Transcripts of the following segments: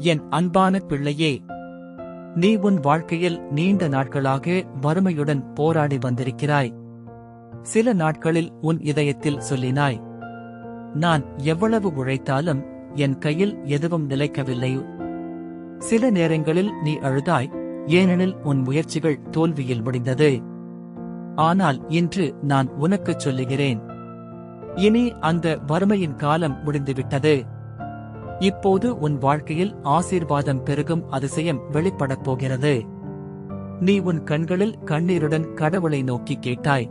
என் அன்பான பிள்ளையே நீ உன் வாழ்க்கையில் நீண்ட நாட்களாக வறுமையுடன் போராடி வந்திருக்கிறாய். சில நாட்களில் உன் இதயத்தில் சொல்லினாய் நான் எவ்வளவு உழைத்தாலும் என் கையில் எதுவும் நிலைக்கவில்லை. சில நேரங்களில் நீ அழுதாய் ஏனெனில் உன் முயற்சிகள் தோல்வியில் முடிந்தது. ஆனால் இன்று நான் உனக்குச் சொல்லுகிறேன். இனி அந்த வறுமையின் காலம் முடிந்துவிட்டது. இப்போது உன் வாழ்க்கையில் ஆசீர்வாதம் பெருகும் அதிசயம் வெளிப்படப் போகிறது. நீ உன் கண்களில் கண்ணீருடன் கடவுளை நோக்கி கேட்டாய்.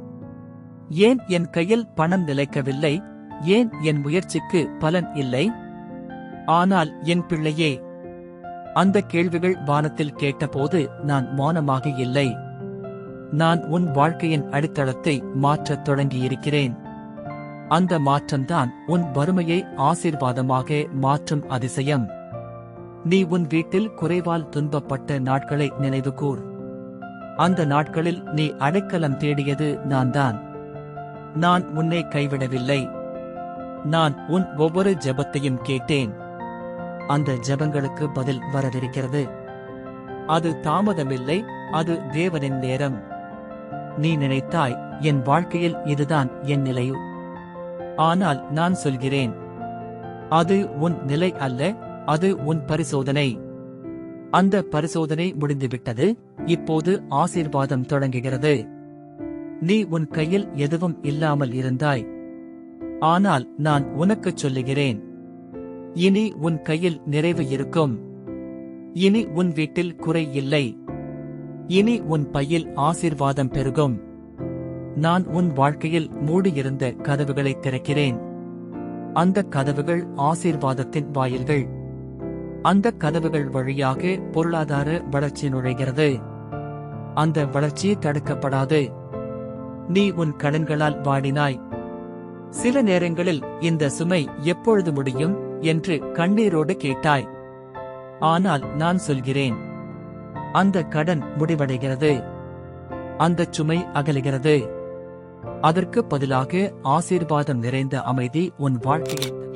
ஏன் என் கையில் பணம் நிலைக்கவில்லை? ஏன் என் முயற்சிக்கு பலன் இல்லை? ஆனால் என் பிள்ளையே அந்த கேள்விகள் வானத்தில் கேட்டபோது நான் மௌனமாக இல்லை. நான் உன் வாழ்க்கையின் அடித்தளத்தை மாற்றத் தொடங்கியிருக்கிறேன். அந்த மாற்றம்தான் உன் வறுமையை ஆசீர்வாதமாக மாற்றும் அதிசயம். நீ உன் வீட்டில் குறைவால் துன்பப்பட்ட நாட்களை நினைவுகூர். அந்த நாட்களில் நீ அடைக்கலம் தேடியது நான்தான். நான் உன்னை கைவிடவில்லை. நான் உன் ஒவ்வொரு ஜெபத்தையும் கேட்டேன். அந்த ஜெபங்களுக்கு பதில் வரவிருக்கிறது. அது தாமதமில்லை அது தேவனின் நேரம். நீ நினைத்தாய் என் வாழ்க்கையில் இதுதான் என் நிலையு. ஆனால் நான் சொல்கிறேன். அது உன் நிலை அல்ல அது உன் பரிசோதனை. அந்த பரிசோதனை முடிந்துவிட்டது இப்போது ஆசீர்வாதம் தொடங்குகிறது. நீ உன் கையில் எதுவும் இல்லாமல் இருந்தாய். ஆனால் நான் உனக்குச் சொல்லுகிறேன். இனி உன் கையில் நிறைவு இருக்கும். இனி உன் வீட்டில் குறை இல்லை. இனி உன் பையில் ஆசீர்வாதம் பெருகும். நான் உன் வாழ்க்கையில் மூடியிருந்த கதவுகளை திறக்கிறேன். அந்த கதவுகள் ஆசீர்வாதத்தின் வாயில்கள். அந்த கதவுகள் வழியாக பொருளாதார வளர்ச்சி நுழைகிறது. அந்த வளர்ச்சி தடுக்கப்படாது. நீ உன் கடன்களால் வாடினாய். சில நேரங்களில் இந்த சுமை எப்பொழுது முடியும் என்று கண்ணீரோடு கேட்டாய். ஆனால் நான் சொல்கிறேன். அந்த கடன் முடிவடைகிறது. அந்த சுமை அகலுகிறது. அதற்கு பதிலாக ஆசீர்வாதம் நிறைந்த அமைதி உன் வாழ்க்கையில்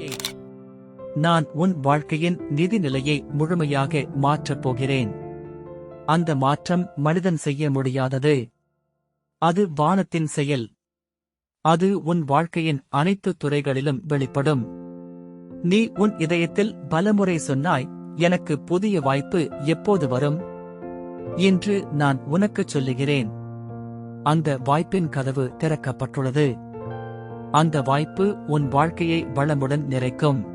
நான் உன் வாழ்க்கையின் நிதி நிலையை முழுமையாக மாற்றப் போகிறேன். அந்த மாற்றம் மனிதன் செய்ய முடியாதது. அது வானத்தின் செயல். அது உன் வாழ்க்கையின் அனைத்து துறைகளிலும் வெளிப்படும். நீ உன் இதயத்தில் பலமுறை சொன்னாய் எனக்கு புதிய வாய்ப்பு எப்போது வரும்? இன்று நான் உனக்குச் சொல்லுகிறேன். அந்த வாய்ப்பின் கதவு திறக்கப்பட்டுள்ளது. அந்த வாய்ப்பு உன் வாழ்க்கையை வளமுடன் நிறைக்கும்.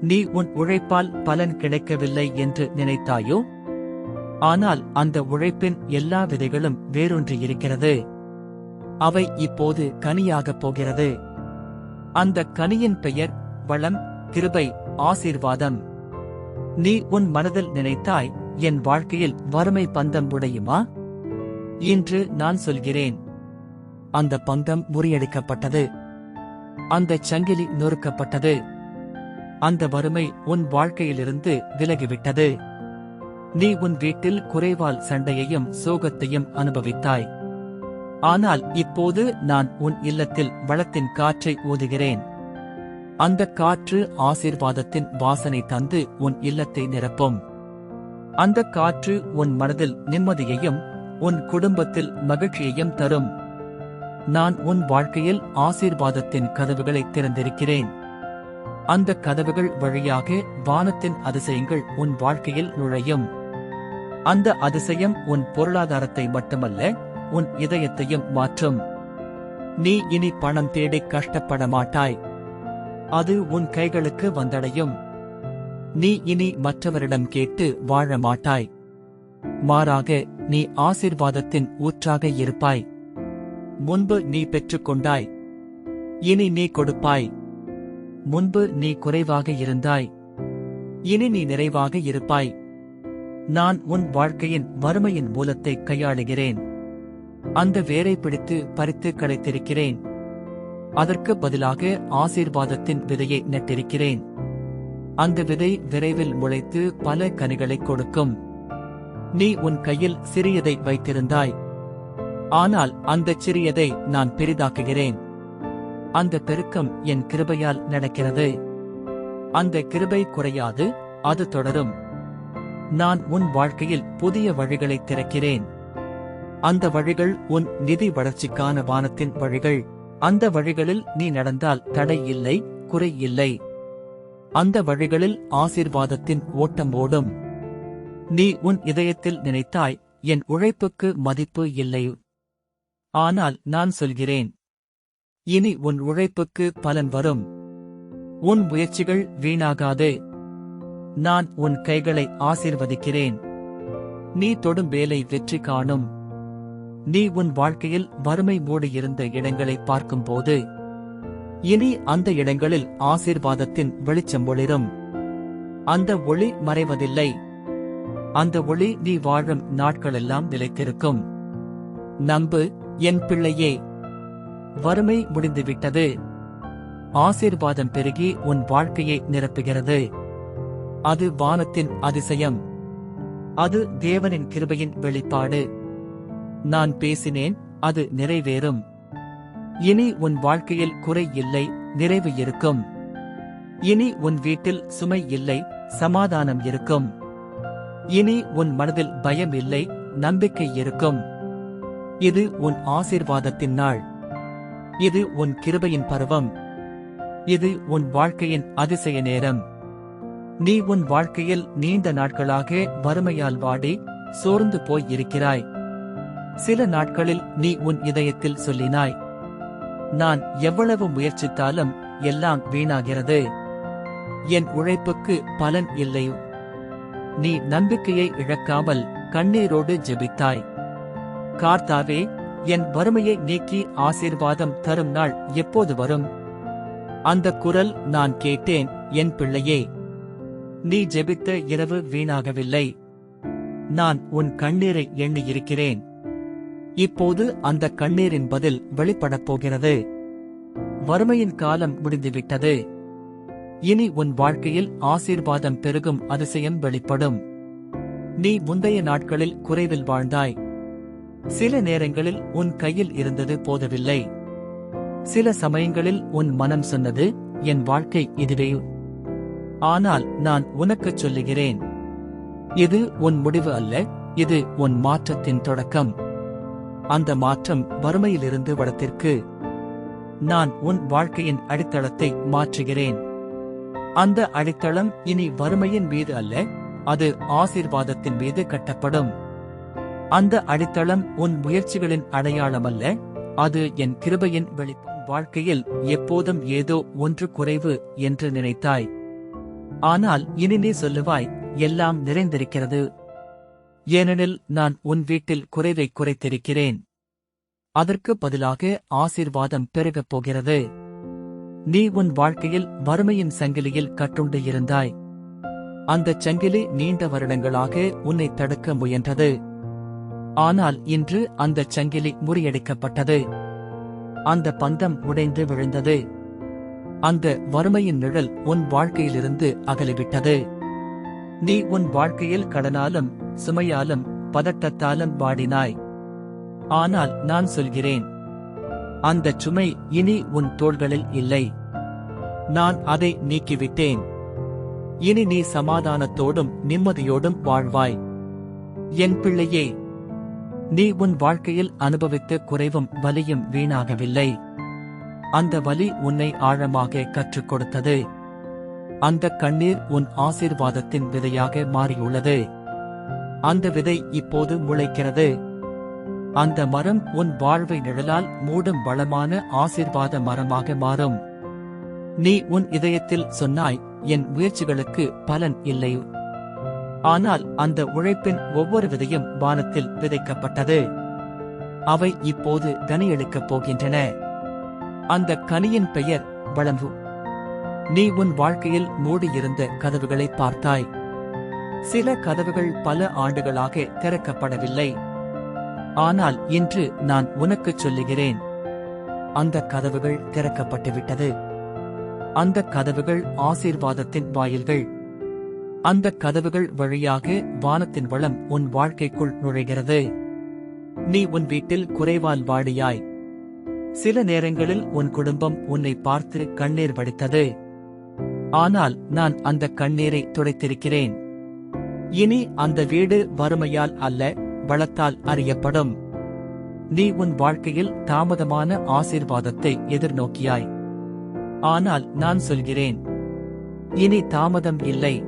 நீ உன் உழைப்பால் பலன் கிடைக்கவில்லை என்று நினைத்தாயோ? ஆனால் அந்த உழைப்பின் எல்லா விதைகளும் வேரூன்றி இருக்கிறது. அவை இப்போது கனியாகப் போகிறது. அந்த கனியின் பெயர் வளம் கிருபை ஆசீர்வாதம். நீ உன் மனதில் நினைத்தாய் என் வாழ்க்கையில் வறுமை பந்தம் உடையுமா? இன்று நான் சொல்கிறேன். அந்த பந்தம் முறியடிக்கப்பட்டது. அந்த சங்கிலி நொறுக்கப்பட்டது. அந்த வறுமை உன் வாழ்க்கையிலிருந்து விலகிவிட்டது. நீ உன் வீட்டில் குறைவால் சண்டையையும் சோகத்தையும் அனுபவித்தாய். ஆனால் இப்போது நான் உன் இல்லத்தில் வளத்தின் காற்றை ஊதுகிறேன். அந்த காற்று ஆசீர்வாதத்தின் வாசனை தந்து உன் இல்லத்தை நிரப்பும். அந்த காற்று உன் மனதில் நிம்மதியையும் உன் குடும்பத்தில் மகிழ்ச்சியையும் தரும். நான் உன் வாழ்க்கையில் ஆசீர்வாதத்தின் கதவுகளை திறந்திருக்கிறேன். அந்த கதவுகள் வழியாக வானத்தின் அதிசயங்கள் உன் வாழ்க்கையில் நுழையும். அந்த அதிசயம் உன் பொருளாதாரத்தை மட்டுமல்ல உன் இதயத்தையும் மாற்றும். நீ இனி பணம் தேடி கஷ்டப்பட மாட்டாய். அது உன் கைகளுக்கு வந்தடையும். நீ இனி மற்றவரிடம் கேட்டு வாழ மாட்டாய். மாறாக நீ ஆசீர்வாதத்தின் ஊற்றாக இருப்பாய். முன்பு நீ பெற்றுக்கொண்டாய். இனி நீ கொடுப்பாய். முன்பு நீ குறைவாக இருந்தாய். இனி நீ நிறைவாக இருப்பாய். நான் உன் வாழ்க்கையின் வறுமையின் மூலத்தை கையாளுகிறேன். அந்த வேரை பிடித்து பறித்து களைத்திருக்கிறேன் அதற்கு பதிலாக ஆசீர்வாதத்தின் விதையை நட்டிருக்கிறேன். அந்த விதை விரைவில் முளைத்து பல கனிகளை கொடுக்கும். நீ உன் கையில் சிறியதை வைத்திருந்தாய். ஆனால் அந்த சிறியதை நான் பெரிதாக்குகிறேன். அந்த பெருக்கம் என் கிருபையால் நடக்கிறது. அந்த கிருபை குறையாது அது தொடரும். நான் உன் வாழ்க்கையில் புதிய வழிகளை திறக்கிறேன். அந்த வழிகள் உன் நிதி வளர்ச்சிக்கான வானத்தின் வழிகள். அந்த வழிகளில் நீ நடந்தால் தடை இல்லை குறை இல்லை. அந்த வழிகளில் ஆசீர்வாதத்தின் ஓட்டம் ஓடும். நீ உன் இதயத்தில் நினைத்தாய் என் உழைப்புக்கு மதிப்பு இல்லை. ஆனால் நான் சொல்கிறேன் இனி உன் உழைப்புக்கு பலன் வரும். உன் முயற்சிகள் வீணாகாது. நான் உன் கைகளை ஆசீர்வதிக்கிறேன். நீ தொடும் வேலை வெற்றி காணும். நீ உன் வாழ்க்கையில் வறுமை மூடியிருந்த இடங்களை பார்க்கும்போது இனி அந்த இடங்களில் ஆசீர்வாதத்தின் வெளிச்சம் ஒளிரும். அந்த ஒளி மறைவதில்லை. அந்த ஒளி நீ வாழும் நாட்களெல்லாம் நிலைத்திருக்கும். நம்பு என் பிள்ளையே வறுமை முடிந்துவிட்டது. ஆசீர்வாதம் பெருகி உன் வாழ்க்கையை நிரப்புகிறது. அது வானத்தின் அதிசயம். அது தேவனின் கிருபையின் வெளிப்பாடு. நான் பேசினேன் அது நிறைவேறும். இனி உன் வாழ்க்கையில் குறை இல்லை நிறைவு இருக்கும். இனி உன் வீட்டில் சுமை இல்லை சமாதானம் இருக்கும். இனி உன் மனதில் பயம் இல்லை நம்பிக்கை இருக்கும். இது உன் ஆசீர்வாதத்தின் நாள். இது உன் கிருபையின் பருவம். இது உன் வாழ்க்கையின் அதிசய நேரம். நீ உன் வாழ்க்கையில் நீண்ட நாட்களாக வறுமையால் வாடி சோர்ந்து போய் இருக்கிறாய். சில நாட்களில் நீ உன் இதயத்தில் சொல்லினாய் நான் எவ்வளவு முயற்சித்தாலும் எல்லாம் வீணாகிறது. என் உழைப்புக்கு பலன் இல்லை நீ நம்பிக்கையை இழக்காமல் கண்ணீரோடு ஜெபித்தாய். கார்த்தாவே என் வறுமையை நீக்கி ஆசீர்வாதம் தரும் நாள் எப்போது வரும்? அந்த குரல் நான் கேட்டேன் என் பிள்ளையே. நீ ஜெபித்த இரவு வீணாகவில்லை. நான் உன் கண்ணீரை எண்ணியிருக்கிறேன். இப்போது அந்த கண்ணீரின் பதில் வெளிப்படப் போகிறது. வறுமையின் காலம் முடிந்துவிட்டது. இனி உன் வாழ்க்கையில் ஆசீர்வாதம் பெருகும் அதிசயம் வெளிப்படும். நீ முந்தைய நாட்களில் குறைவில் வாழ்ந்தாய். சில நேரங்களில் உன் கையில் இருந்தது போதவில்லை. சில சமயங்களில் உன் மனம் சொன்னது என் வாழ்க்கை இதுவே. ஆனால் நான் உனக்குச் சொல்லுகிறேன். இது உன் முடிவு அல்ல இது உன் மாற்றத்தின் தொடக்கம். அந்த மாற்றம் வறுமையிலிருந்து வளத்திற்கு நான் உன் வாழ்க்கையின் அடித்தளத்தை மாற்றுகிறேன். அந்த அடித்தளம் இனி வறுமையின் மீது அல்ல அது ஆசீர்வாதத்தின் மீது கட்டப்படும். அந்த அடித்தளம் உன் முயற்சிகளின் அடையாளம் அல்ல அது என் கிருபையின் வெளி வாழ்க்கையில் எப்போதும் ஏதோ ஒன்று குறைவு என்று நினைத்தாய். ஆனால் இனி நீ சொல்லுவாய் எல்லாம் நிறைந்திருக்கிறது. ஏனெனில் நான் உன் வீட்டில் குறைவை குறைத்திருக்கிறேன். அதற்கு பதிலாக ஆசீர்வாதம் பெருகப் போகிறது. நீ உன் வாழ்க்கையில் வறுமையின் சங்கிலியில் கட்டுண்டு இருந்தாய். அந்தச் சங்கிலி நீண்ட வருடங்களாக உன்னை தடுக்க முயன்றது. ஆனால் இன்று அந்தச் சங்கிலி முறியடிக்கப்பட்டது. அந்த பந்தம் உடைந்து விழுந்தது. அந்த வறுமையின் நிழல் உன் வாழ்க்கையிலிருந்து அகலிவிட்டது. நீ உன் வாழ்க்கையில் கடனாலும் சுமையாலும் பதட்டத்தாலும் வாடினாய். ஆனால் நான் சொல்கிறேன் அந்த சுமை இனி உன் தோள்களில் இல்லை. நான் அதை நீக்கிவிட்டேன். இனி நீ சமாதானத்தோடும் நிம்மதியோடும் வாழ்வாய். என் பிள்ளையே நீ உன் வாழ்க்கையில் அனுபவித்த குறைவும் வலியும் வீணாகவில்லை. அந்த வலி உன்னை ஆழமாக கற்றுக் கொடுத்தது அந்த கண்ணீர் உன் ஆசீர்வாதத்தின் விதையாக மாறியுள்ளது. அந்த விதை இப்போது முளைக்கிறது. அந்த மரம் உன் வாழ்வை நிழலால் மூடும் வளமான ஆசீர்வாத மரமாக மாறும். நீ உன் இதயத்தில் சொன்னாய் என் முயற்சிகளுக்கு பலன் இல்லை. ஆனால் அந்த உழைப்பின் ஒவ்வொரு விதையும் வானத்தில் விதைக்கப்பட்டது. அவை இப்போது கனியளிக்கப் போகின்றன. அந்த கனியின் பெயர் வளம்பு. நீ உன் வாழ்க்கையில் மூடியிருந்த கதவுகளை பார்த்தாய். சில கதவுகள் பல ஆண்டுகளாக திறக்கப்படவில்லை. ஆனால் இன்று நான் உனக்குச் சொல்லுகிறேன். அந்த கதவுகள் திறக்கப்பட்டுவிட்டது. அந்த கதவுகள் ஆசீர்வாதத்தின் வாயில்கள். அந்த கதவுகள் வழியாக வானத்தின் வளம் உன் வாழ்க்கைக்குள் நுழைகிறது. நீ உன் வீட்டில் குறைவால் வாடியாய். சில நேரங்களில் உன் குடும்பம் உன்னை பார்த்து கண்ணீர் வடித்தது. ஆனால் நான் அந்த கண்ணீரை துடைத்திருக்கிறேன். இனி அந்த வீடு வறுமையால் அல்ல வளத்தால் அறியப்படும். நீ உன் வாழ்க்கையில் தாமதமான ஆசீர்வாதத்தை எதிர்நோக்கியாய். ஆனால் நான் சொல்கிறேன் இனி தாமதம் இல்லை.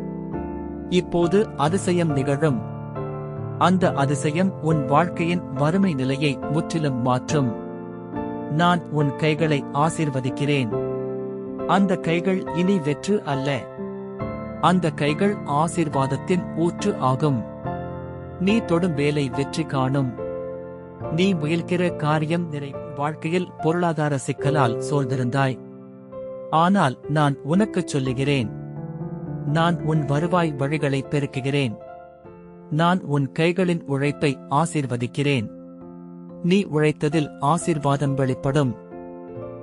இப்போது அதிசயம் நிகழும். அந்த அதிசயம் உன் வாழ்க்கையின் வறுமை நிலையை முற்றிலும் மாற்றும். நான் உன் கைகளை ஆசீர்வதிக்கிறேன். அந்த கைகள் இனி வெற்று அல்ல. அந்த கைகள் ஆசீர்வாதத்தின் ஊற்று ஆகும். நீ தொடும் வேலை வெற்றி காணும். நீ முயல்கிற காரியம் நிறை வாழ்க்கையில் பொருளாதார சிக்கலால் சோர்ந்திருந்தாய். ஆனால் நான் உனக்குச் சொல்லுகிறேன். நான் உன் வருவாய் வழிகளை பெருக்குகிறேன். நான் உன் கைகளின் உழைப்பை ஆசீர்வதிக்கிறேன். நீ உழைத்ததில் ஆசீர்வாதம் வெளிப்படும்.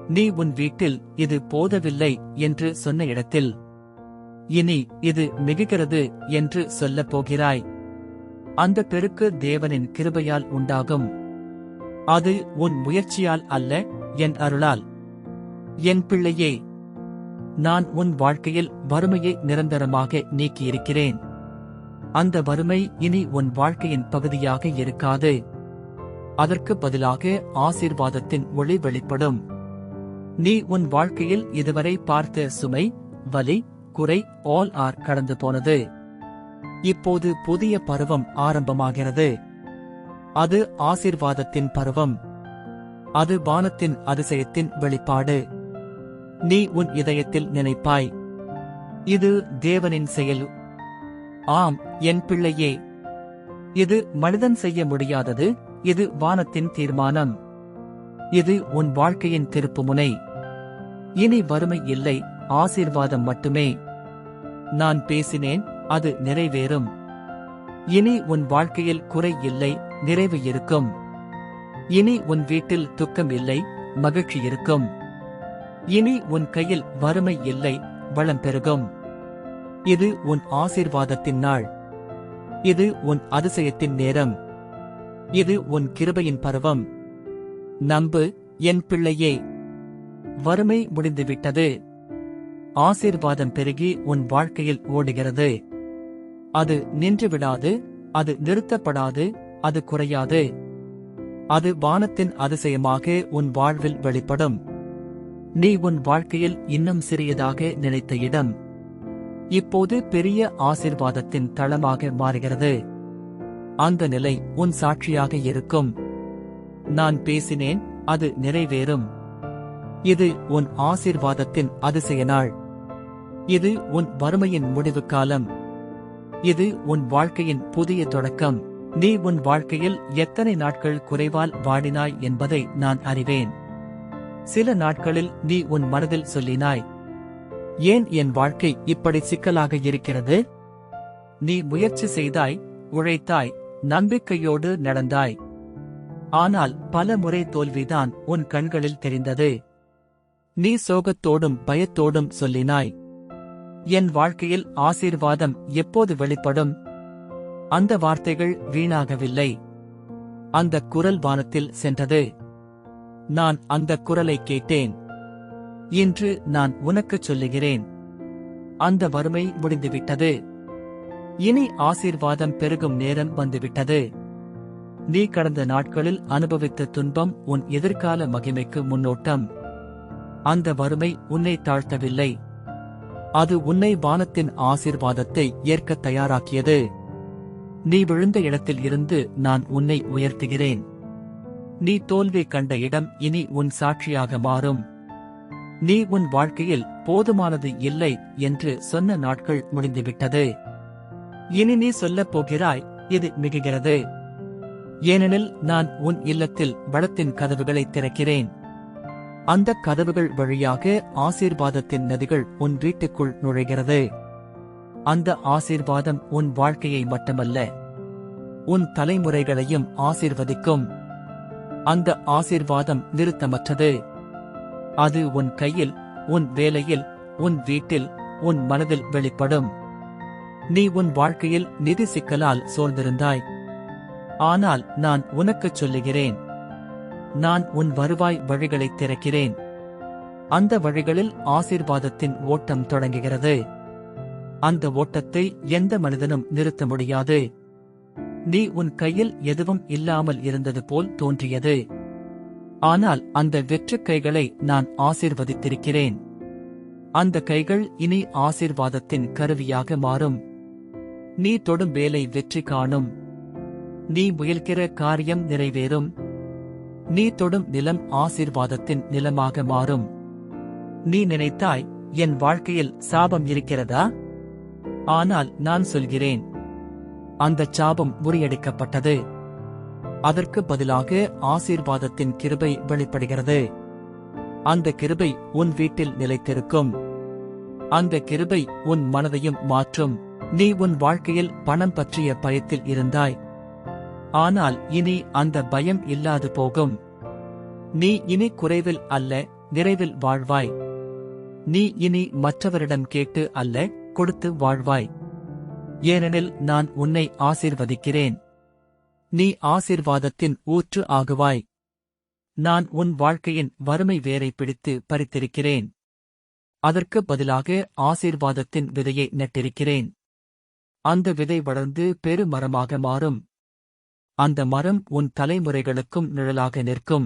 நீ உன் வீட்டில் இது போதவில்லை என்று சொன்ன இடத்தில். இனி இது மிகுகிறது என்று சொல்லப் போகிறாய். அந்த பெருக்கு தேவனின் கிருபையால் உண்டாகும். அது உன் முயற்சியால் அல்ல என் அருளால். என் பிள்ளையே நான் உன் வாழ்க்கையில் வறுமையை நிரந்தரமாக நீக்கியிருக்கிறேன். அந்த வறுமை இனி உன் வாழ்க்கையின் பகுதியாக இருக்காது. அதற்கு பதிலாக ஆசீர்வாதத்தின் ஒளி வெளிப்படும். நீ உன் வாழ்க்கையில் இதுவரை பார்த்த சுமை வலி குறை ஆல் ஆர் கடந்து போனது. இப்போது புதிய பருவம் ஆரம்பமாகிறது. அது ஆசீர்வாதத்தின் பருவம். அது வானத்தின் அதிசயத்தின் வெளிப்பாடு. நீ உன் இதயத்தில் நினைப்பாய். இது தேவனின் செயல். ஆம் என் பிள்ளையே. இது மனிதன் செய்ய முடியாதது இது வானத்தின் தீர்மானம். இது உன் வாழ்க்கையின் திருப்புமுனை. இனி வறுமை இல்லை ஆசீர்வாதம் மட்டுமே. நான் பேசினேன் அது நிறைவேறும். இனி உன் வாழ்க்கையில் குறை இல்லை நிறைவு இருக்கும். இனி உன் வீட்டில் துக்கம் இல்லை மகிழ்ச்சி இருக்கும். இனி உன் கையில் வறுமை இல்லை வளம் பெருகும். இது உன் ஆசீர்வாதத்தின் நாள். இது உன் அதிசயத்தின் நேரம். இது உன் கிருபையின் பருவம். நம்பு என் பிள்ளையே. வறுமை முடிந்துவிட்டது. ஆசீர்வாதம் பெருகி உன் வாழ்க்கையில் ஓடுகிறது. அது நின்று விடாது அது நிறுத்தப்படாது அது குறையாது. அது வானத்தின் அதிசயமாக உன் வாழ்வில் வெளிப்படும். நீ உன் வாழ்க்கையில் இன்னும் சிறியதாக நினைத்த இடம். இப்போது பெரிய ஆசிர்வாதத்தின் தளமாக மாறுகிறது. அந்த நிலை உன் சாட்சியாக இருக்கும். நான் பேசினேன் அது நிறைவேறும். இது உன் ஆசிர்வாதத்தின் அதிசய நாள். இது உன் வறுமையின் முடிவு காலம் இது உன் வாழ்க்கையின் புதிய தொடக்கம். நீ உன் வாழ்க்கையில் எத்தனை நாட்கள் குறைவால் வாடினாய் என்பதை நான் அறிவேன். சில நாட்களில் நீ உன் மனதில் சொல்லினாய் ஏன் என் வாழ்க்கை இப்படி சிக்கலாக இருக்கிறது? நீ முயற்சி செய்தாய் உழைத்தாய் நம்பிக்கையோடு நடந்தாய். ஆனால் பல முறை தோல்விதான் உன் கண்களில் தெரிந்தது. நீ சோகத்தோடும் பயத்தோடும் சொல்லினாய் என் வாழ்க்கையில் ஆசீர்வாதம் எப்போது வெளிப்படும்? அந்த வார்த்தைகள் வீணாகவில்லை. அந்த குரல் வானத்தில் சென்றது. நான் அந்த குரலை கேட்டேன். இன்று நான் உனக்குச் சொல்லுகிறேன். அந்த வறுமை முடிந்துவிட்டது. இனி ஆசீர்வாதம் பெருகும் நேரம் வந்துவிட்டது. நீ கடந்த நாட்களில் அனுபவித்த துன்பம் உன் எதிர்கால மகிமைக்கு முன்னோட்டம். அந்த வறுமை உன்னை தாழ்த்தவில்லை. அது உன்னை வானத்தின் ஆசீர்வாதத்தை ஏற்க தயாராக்கியது. நீ விழுந்த இடத்தில் இருந்து நான் உன்னை உயர்த்துகிறேன். நீ தோல்வி கண்ட இடம் இனி உன் சாட்சியாக மாறும். நீ உன் வாழ்க்கையில் போதுமானது இல்லை என்று சொன்ன நாட்கள் முடிந்துவிட்டது. இனி நீ சொல்லப் போகிறாய் இது மிகுகிறது. ஏனெனில் நான் உன் இல்லத்தில் வளத்தின் கதவுகளை திறக்கிறேன். அந்த கதவுகள் வழியாக ஆசீர்வாதத்தின் நதிகள் உன் வீட்டுக்குள் நுழைகிறது. அந்த ஆசீர்வாதம் உன் வாழ்க்கையை மட்டுமல்ல உன் தலைமுறைகளையும் ஆசீர்வதிக்கும். அந்த ஆசீர்வாதம் நிறுத்தமற்றது. அது உன் கையில் உன் வேலையில் உன் வீட்டில் உன் மனதில் வெளிப்படும். நீ உன் வாழ்க்கையில் நிதி சிக்கலால் சோர்ந்திருந்தாய். ஆனால் நான் உனக்குச் சொல்லுகிறேன் நான் உன் வருவாய் வழிகளை திறக்கிறேன். அந்த வழிகளில் ஆசீர்வாதத்தின் ஓட்டம் தொடங்குகிறது. அந்த ஓட்டத்தை எந்த மனிதனும் நிறுத்த முடியாது. நீ உன் கையில் எதுவும் இல்லாமல் இருந்தது போல் தோன்றியது. ஆனால் அந்த வெற்றுக் கைகளை நான் ஆசீர்வதித்திருக்கிறேன். அந்த கைகள் இனி ஆசீர்வாதத்தின் கருவியாக மாறும். நீ தொடும் வேலை வெற்றி காணும். நீ முயல்கிற காரியம் நிறைவேறும். நீ தொடும் நிலம் ஆசீர்வாதத்தின் நிலமாக மாறும். நீ நினைத்தாய் என் வாழ்க்கையில் சாபம் இருக்கிறதா? ஆனால் நான் சொல்கிறேன் அந்தச் சாபம் முறியடிக்கப்பட்டது. அதற்கு பதிலாக ஆசீர்வாதத்தின் கிருபை வெளிப்படுகிறது. அந்த கிருபை உன் வீட்டில் நிலைத்திருக்கும். அந்த கிருபை உன் மனதையும் மாற்றும். நீ உன் வாழ்க்கையில் பணம் பற்றிய பயத்தில் இருந்தாய். ஆனால் இனி அந்த பயம் இல்லாது போகும். நீ இனி குறைவில் அல்ல நிறைவில் வாழ்வாய். நீ இனி மற்றவரிடம் கேட்டு அல்ல கொடுத்து வாழ்வாய். ஏனெனில் நான் உன்னை ஆசீர்வதிக்கிறேன். நீ ஆசீர்வாதத்தின் ஊற்று ஆகுவாய். நான் உன் வாழ்க்கையின் வறுமை வேரை பிடித்து பறித்திருக்கிறேன். அதற்கு பதிலாக ஆசீர்வாதத்தின் விதையை நட்டிருக்கிறேன். அந்த விதை வளர்ந்து பெருமரமாக மாறும். அந்த மரம் உன் தலைமுறைகளுக்கும் நிழலாக நிற்கும்.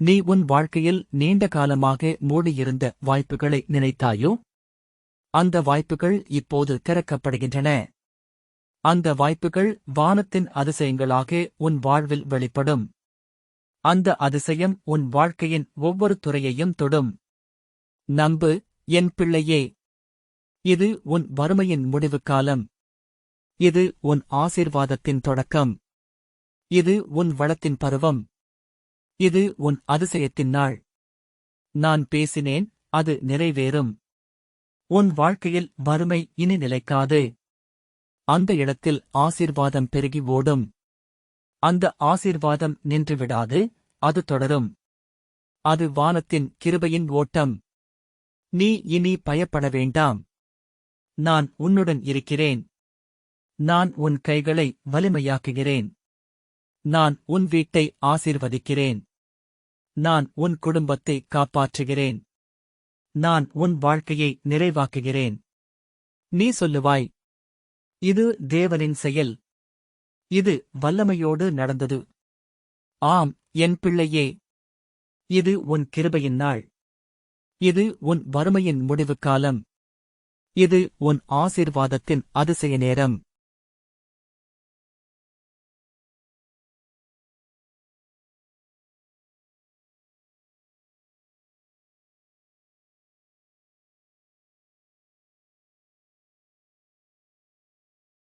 நீ உன் வாழ்க்கையில் நீண்ட காலமாக மூடியிருந்த வாய்ப்புகளை நினைத்தாயோ? அந்த வாய்ப்புகள் இப்போது திறக்கப்படுகின்றன. அந்த வாய்ப்புகள் வானத்தின் அதிசயங்களாக உன் வாழ்வில் வெளிப்படும். அந்த அதிசயம் உன் வாழ்க்கையின் ஒவ்வொரு துறையையும் தொடும். நம்பு என் பிள்ளையே! இது உன் வறுமையின் முடிவு காலம் இது உன் ஆசீர்வாதத்தின் தொடக்கம். இது உன் வளத்தின் பருவம். இது உன் அதிசயத்தின் நாள். நான் பேசினேன் அது நிறைவேறும். உன் வாழ்க்கையில் வறுமை இனி நிலைக்காது. அந்த இடத்தில் ஆசீர்வாதம் பெருகி ஓடும். அந்த ஆசீர்வாதம் நின்றுவிடாது அது தொடரும். அது வானத்தின் கிருபையின் ஓட்டம். நீ இனி பயப்பட வேண்டாம். நான் உன்னுடன் இருக்கிறேன். நான் உன் கைகளை வலிமையாக்குகிறேன். நான் உன் வீட்டை ஆசீர்வதிக்கிறேன். நான் உன் குடும்பத்தை காப்பாற்றுகிறேன். நான் உன் வாழ்க்கையை நிறைவாக்குகிறேன். நீ சொல்லுவாய் இது தேவனின் செயல். இது வல்லமையோடு நடந்தது. ஆம் என் பிள்ளையே இது உன் கிருபையின் நாள். இது உன் வறுமையின் முடிவு காலம் இது உன் ஆசீர்வாதத்தின் அதிசய நேரம்.